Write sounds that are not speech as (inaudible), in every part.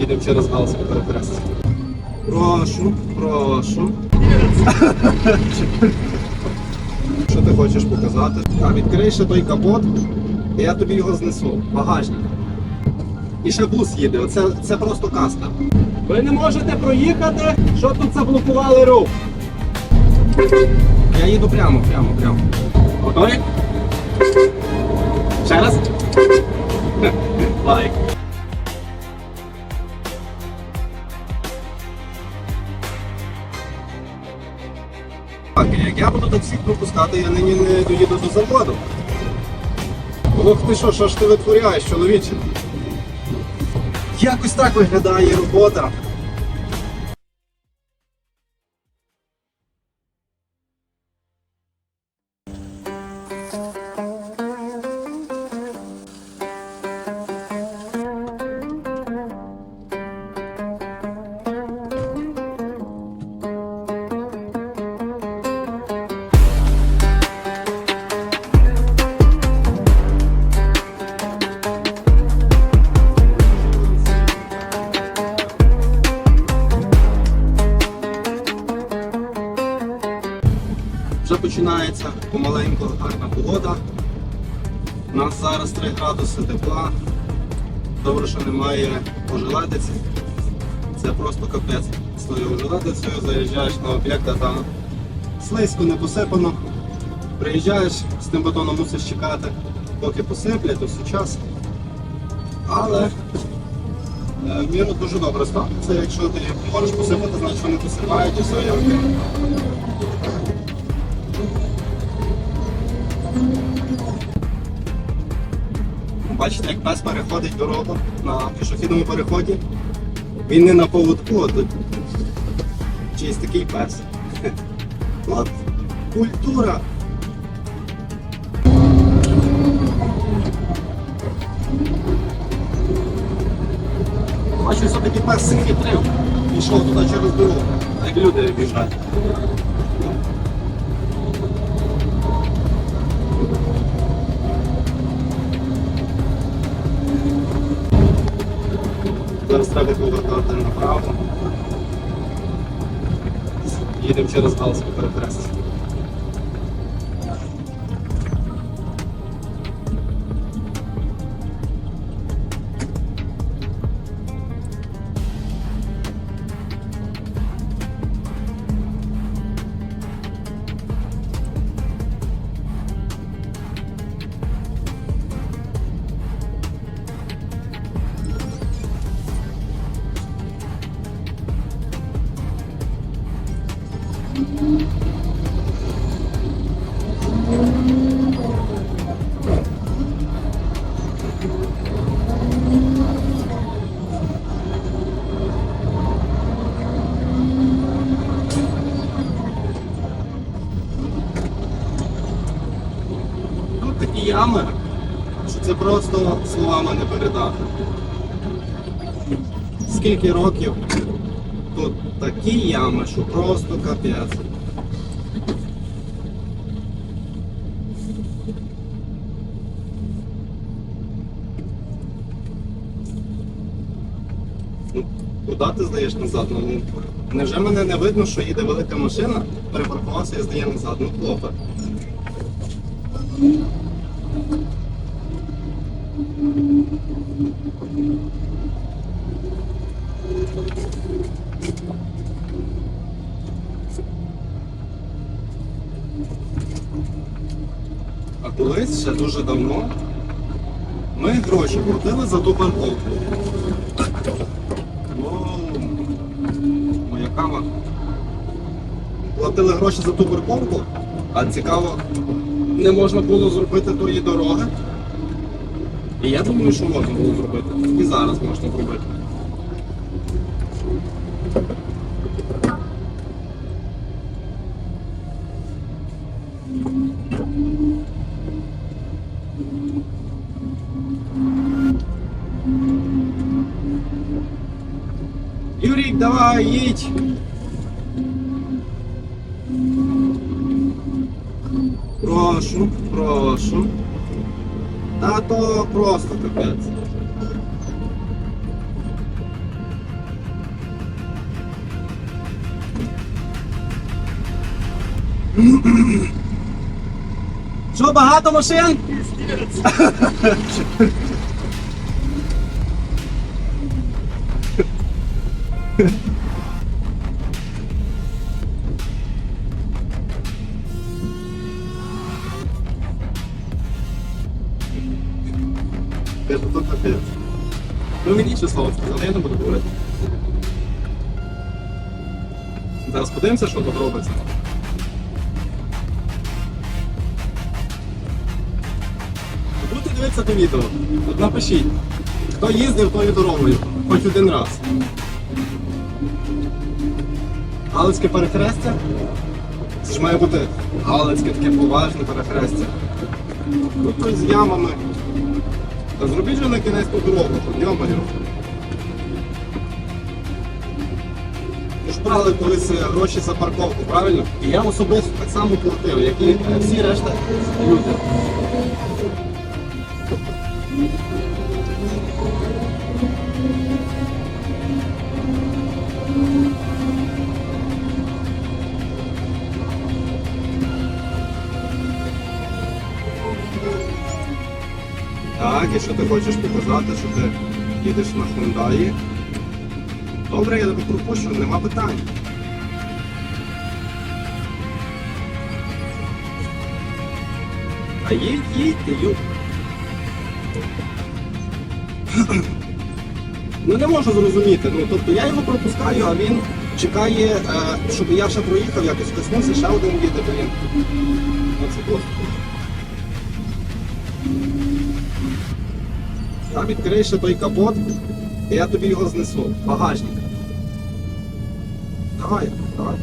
Їдемо через Галське перехрестя. Прошу, прошу. Що ти хочеш показати? А, відкрий ще той капот, і я тобі його знесу. Багажник. І ще бус їде. Оце це просто каста. Ви не можете проїхати, що тут заблокували рух. Я їду прямо, прямо, прямо. Готові? Ще раз. Лайк. Всіх я нині не доїду до заводу. Ох ти що, що ж ти витворяєш, чоловіче? Якось так виглядає робота. 3 градуси тепла. Добре, що немає ожеледиці. Це просто капець. З тою заїжджаєш на об'єкт, а там слизько не посипано. Приїжджаєш, з тим бетоном мусиш чекати, поки посиплять, ось час. Але е, міру дуже добре ставиться. Якщо ти можеш посипати, значить вони посипають і все. Бачите, як пес переходить дорогу на пішохідному переході. Він не на поводку, а тут чийсь такий пес. (laughs) От культура. Бачу, все-таки пес хитрив. Пішов туди через дорогу, як люди біжать. Зараз треба повертати направо. Їдемо через Галське перехрестя. Словами не передати. Скільки років тут такі ями, що просто капець. Ну, Куди ти здаєш назад? Ну, невже мене не видно, що їде велика машина, перепаркувався і здає назад. Ну, хлопець. А колись ще дуже давно ми гроші платили за ту парковку. Моя кава. Платили гроші за ту парковку, а цікаво, не можна було зробити тої дороги. І я думаю, що можна було зробити. І зараз можна зробити. Давай! Прошу, прошу. Та то просто капець. Що багато машин? (laughs) подивимося, що тут робиться. Будете дивитися то відео, от напишіть, хто їздив тою дорогою, хоч один раз. Галицьке перехрестя. Це ж має бути Галицьке таке поважне перехрестя. Тут з ямами. Та зробіть же на кінець ту дорогу, йомаю. Брали колись е, гроші за парковку, правильно? І я особисто так само платив, як і е, всі решта люди. Так, і ти хочеш показати, що ти їдеш на Hyundai? Добре, я тебе пропущу, нема питань. А їдь, їдьте, ю. Ну не можу зрозуміти. Ну, тобто я його пропускаю, а він чекає, е, щоб я ще проїхав, якось коснувся, ще один їде, блін. Ну це просто. Там відкрий ще той капот, і я тобі його знесу. Багажник. Давай, давай.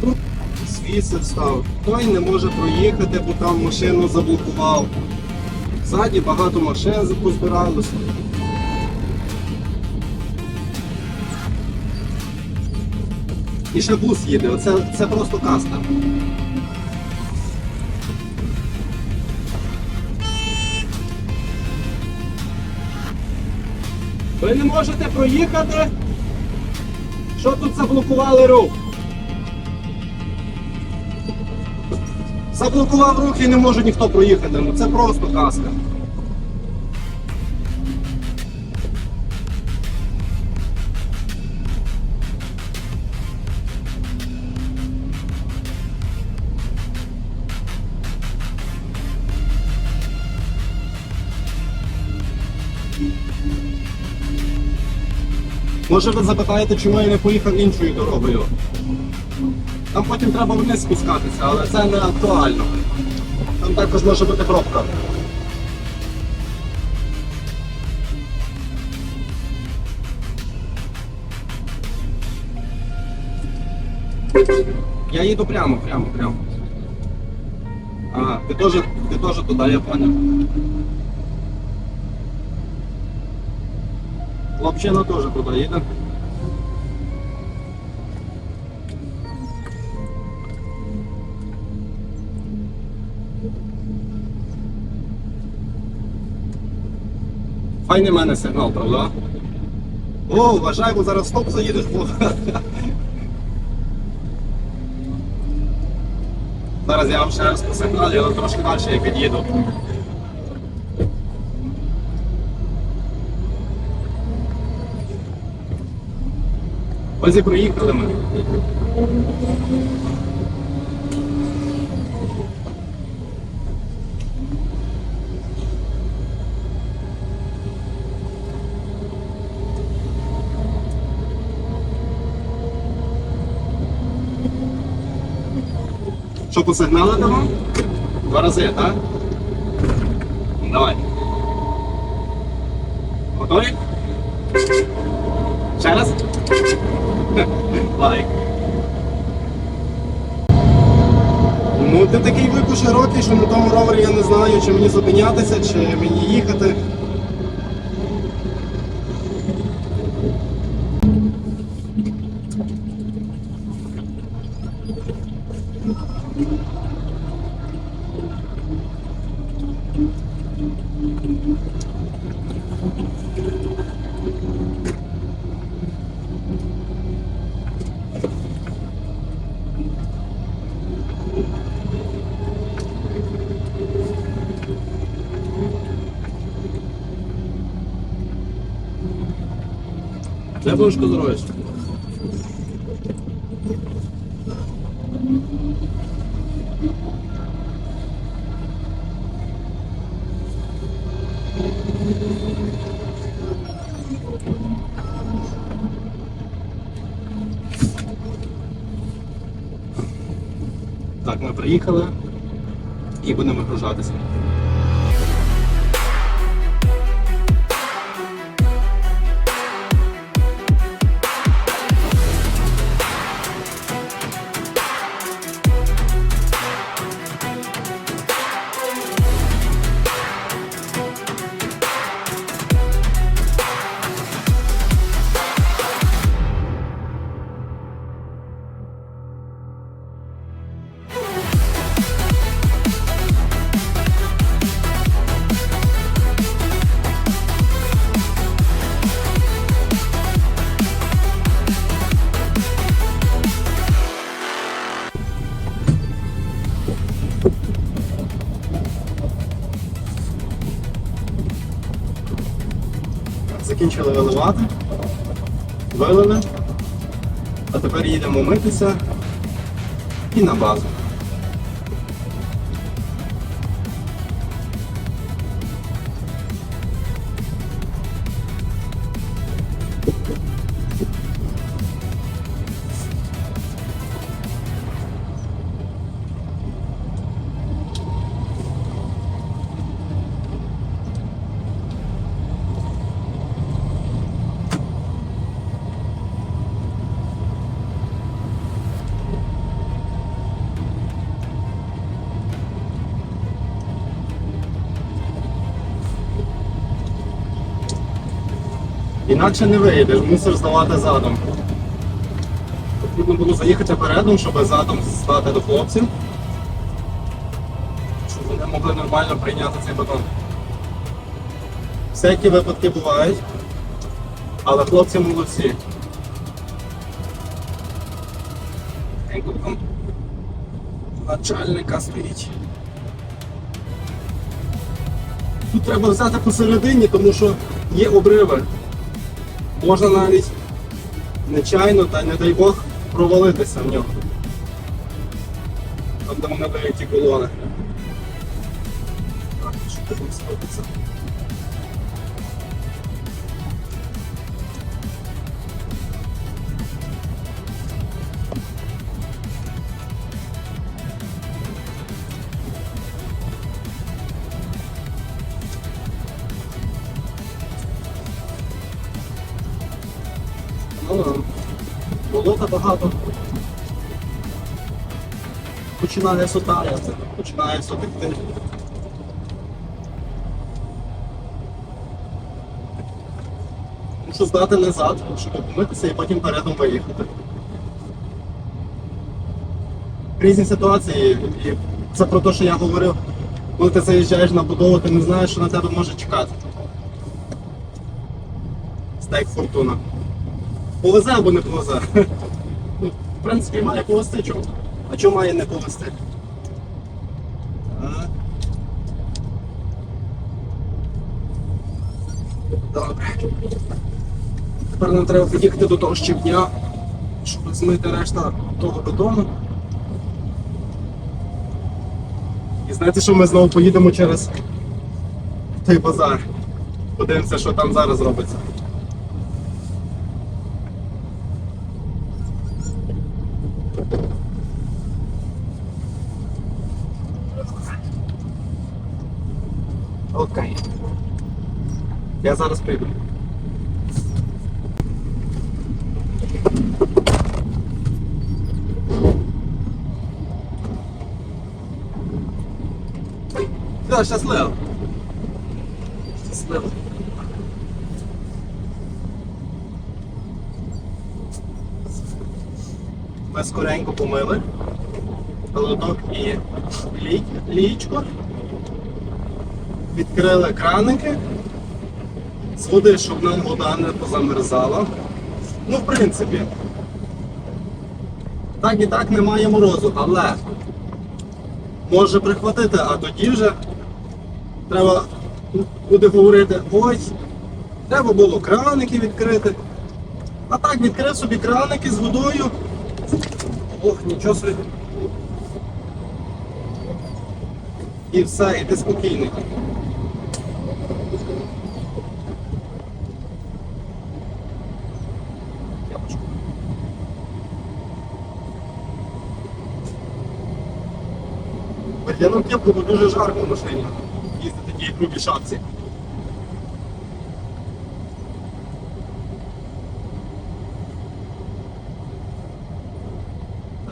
Тут свіси став. Той не може проїхати, бо там машину заблокував. Ззаді багато машин позбиралося. І ще бус їде, оце це просто казка. Ви не можете проїхати? Що тут заблокували рух? Заблокував рух і не може ніхто проїхати. Ну це просто казка. Може ви запитаєте, чому я не поїхав іншою дорогою? Там потім треба вниз спускатися, але це не актуально. Там також може бути пробка. Я їду прямо, прямо, прямо. А, ти теж, ти туди, я понял. Хлопчина теж туди їде. Файний в мене сигнал, правда? О, вважай, бо зараз стоп заїдеш. Бо... Зараз я вам ще раз по сигналі, але трошки далі я під'їду. Ось і проїхали ми. Що посигнали вам? Два рази, так? Давай. Готові? Ще раз? (laughs) Лайк. Ну, ти такий випу широкий, що на тому ровері я не знаю, чи мені зупинятися, чи мені їхати. Це важко. Так, ми приїхали і будемо вигружатися. Закінчили виливати, вилили, а тепер їдемо митися і на базу. Інакше не вийдеш, мусиш здавати задом. Потрібно було заїхати передом, щоб задом стати до хлопців, щоб вони могли нормально прийняти цей батон. Всякі випадки бувають, але хлопці молодці. Начальника стоїть. Тут треба взяти посередині, тому що є обриви. Можна навіть нечайно та не дай Бог провалитися в нього. Тобто ми надають дають ті колони. Так, що тут сходиться? Починає сотаряти, починає сотекти. Мушу здати назад, щоб помитися і потім передом виїхати. Різні ситуації, і це про те, що я говорив, коли ти заїжджаєш на будову, ти не знаєш, що на тебе може чекати. Стейк фортуна. Повезе або не повезе. (laughs) Ну, В принципі, має повезти чому. А чому має не повезти? Так. Добре. Тепер нам треба під'їхати до того щебня, щоб змити решта того бетону. І знаєте, що ми знову поїдемо через той базар. Подивимося, що там зараз робиться. Окей. Я зараз прийду. Все, щасливо. Щасливо. Ми скоренько помили. Лоток і лій, лієчко. Відкрили краники. З води, щоб нам вода не позамерзала. Ну, в принципі. Так і так немає морозу, але може прихватити, а тоді вже треба буде говорити, ось, треба було краники відкрити. А так, відкрив собі краники з водою. Ох, нічого собі. І все, і ти спокійний. Одягнув кепку, бо дуже жарко в машині. Їздити тій грубій шапці.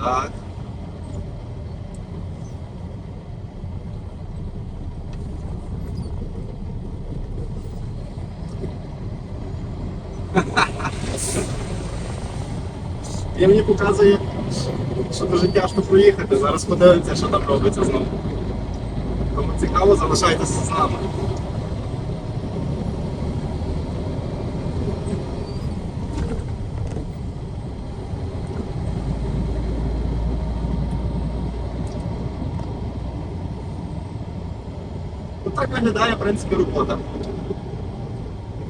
Так. (laughs) І мені показує, що Дуже тяжко проїхати. Зараз подивимося, що там робиться знову. Кому цікаво, залишайтеся з нами. Так виглядає, в принципі, робота.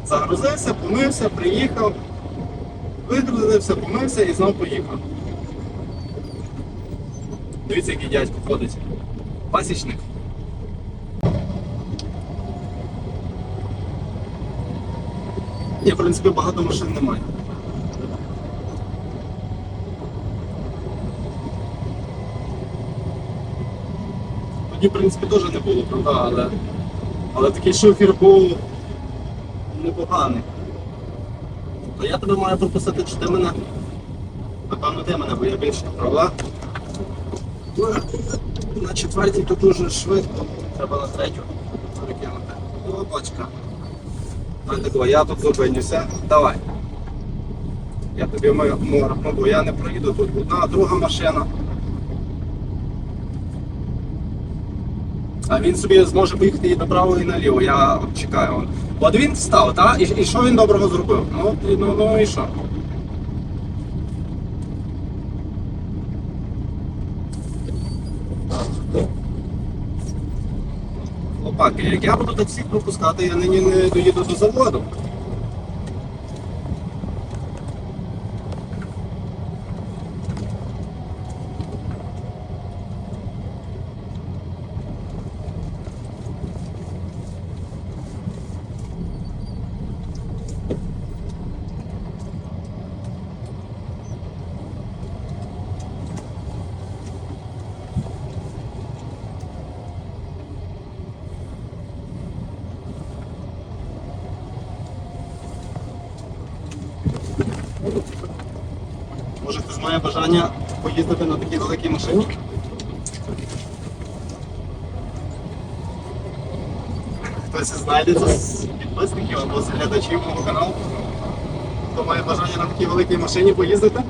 Загрузився, помився, приїхав, вигрузився, помився і знов поїхав. Дивіться, який дядько ходить. Пасічник. Ні, в принципі, багато машин немає. Тоді, в принципі, теж не було, правда, але, але такий шофер був непоганий. То я тебе маю пропустити, чи ти мене. Напевно, ти мене, бо я більше, правда? Ну, На четвертій тут дуже швидко. Треба на третю перекинути. О, бачка. Я тут зупинюся. Давай. Я тобі моргну, я не проїду тут. Одна, друга машина. А він собі зможе поїхати і направо, і наліво. Я чекаю. От, він встав, так? І, і що він доброго зробив? Ну, ну, ну і що? Як я буду так всіх пропускати, я нині не доїду до заводу. Може хтось має бажання поїздити на такій великій машині? Хтось знайдеться з підписників або з глядачів мого каналу. Хто має бажання на такій великій машині поїздити?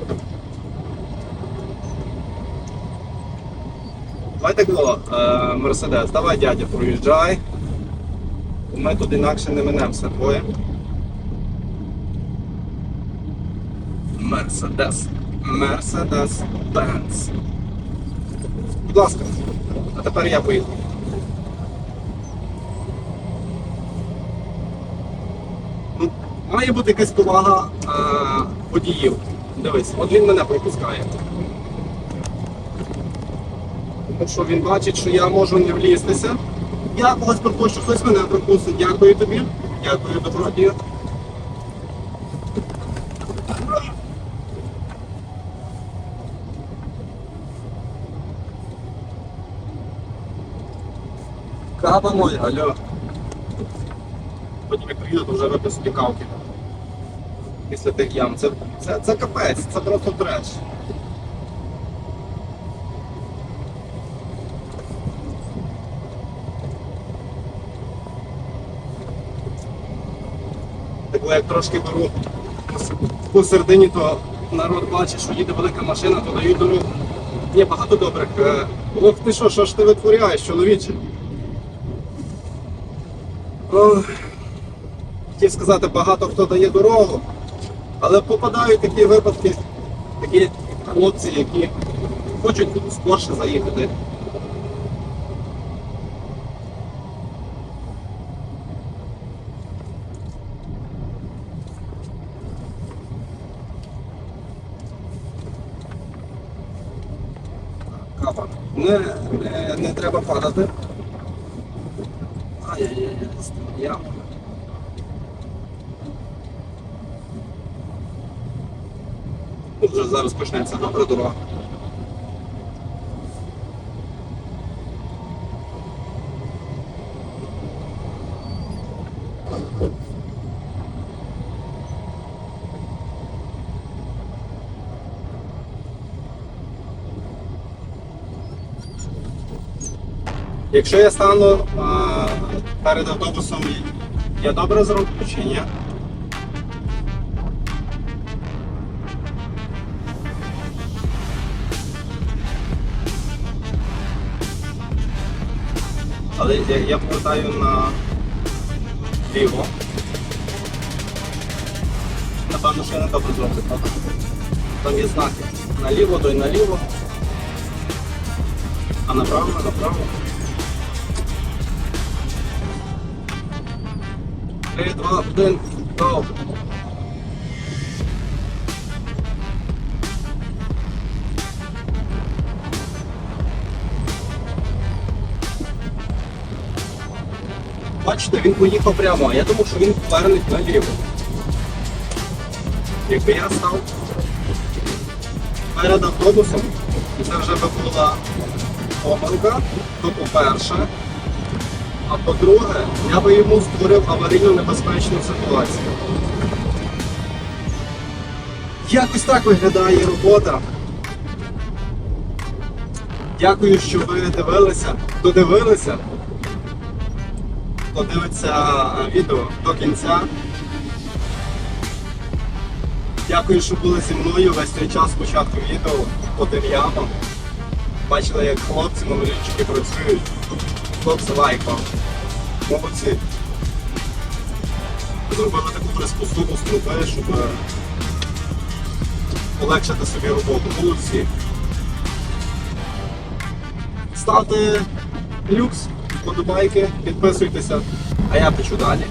Давай так було, е, Мерседес, давай дядя, проїжджай. Ми тут інакше не минемося двоє. Мерседес. Бенц. Будь ласка. А тепер я поїду. Ну, має бути якась повага е, водіїв. Дивись, от він мене пропускає. Тому він бачить, що я можу не влізтися. Я когось пропущу, хтось мене пропустить. Дякую тобі. Дякую, добродію. Кава моя, алло. Потім як приїду, то вже випив собі кавки. Після тих ям. Це, це, це капець, це просто треш. Так як трошки беру по середині, то народ бачить, що їде велика машина, то дають дорогу. Є багато добрих. е, Ох ти що, що ж ти витворяєш, чоловіче? Ох, Хотів сказати, багато хто дає дорогу, але попадають такі випадки, такі хлопці, які хочуть скорше заїхати. Не, не, не треба падати. Ай-яй-яй, яма. Тут вже зараз почнеться. Якщо я стану а, перед автобусом, я добре зроблю чи ні? Але я, я повертаю на ліво. Напевно, що я не добре правда? Там є знаки. Наліво, то й наліво. А направо, направо. Три, два, один, go. Бачите, він поїхав прямо, а я думав, що він поверне наліво. Якби я став перед автобусом, і це вже би була помилка, то по-перше. А по-друге, я би йому створив аварійно небезпечну ситуацію. Якось так виглядає робота. Дякую, що ви дивилися, додивилися. Хто дивиться відео до кінця. Дякую, що були зі мною весь цей час спочатку відео по тим. Бачили, як хлопці малолітчики працюють. Хлопці лайк вам. Молодці. Зробили таку приспособу з труби, щоб е, полегшити собі роботу. Молодці. Ставте люкс, подобайки, підписуйтеся, а я пишу далі.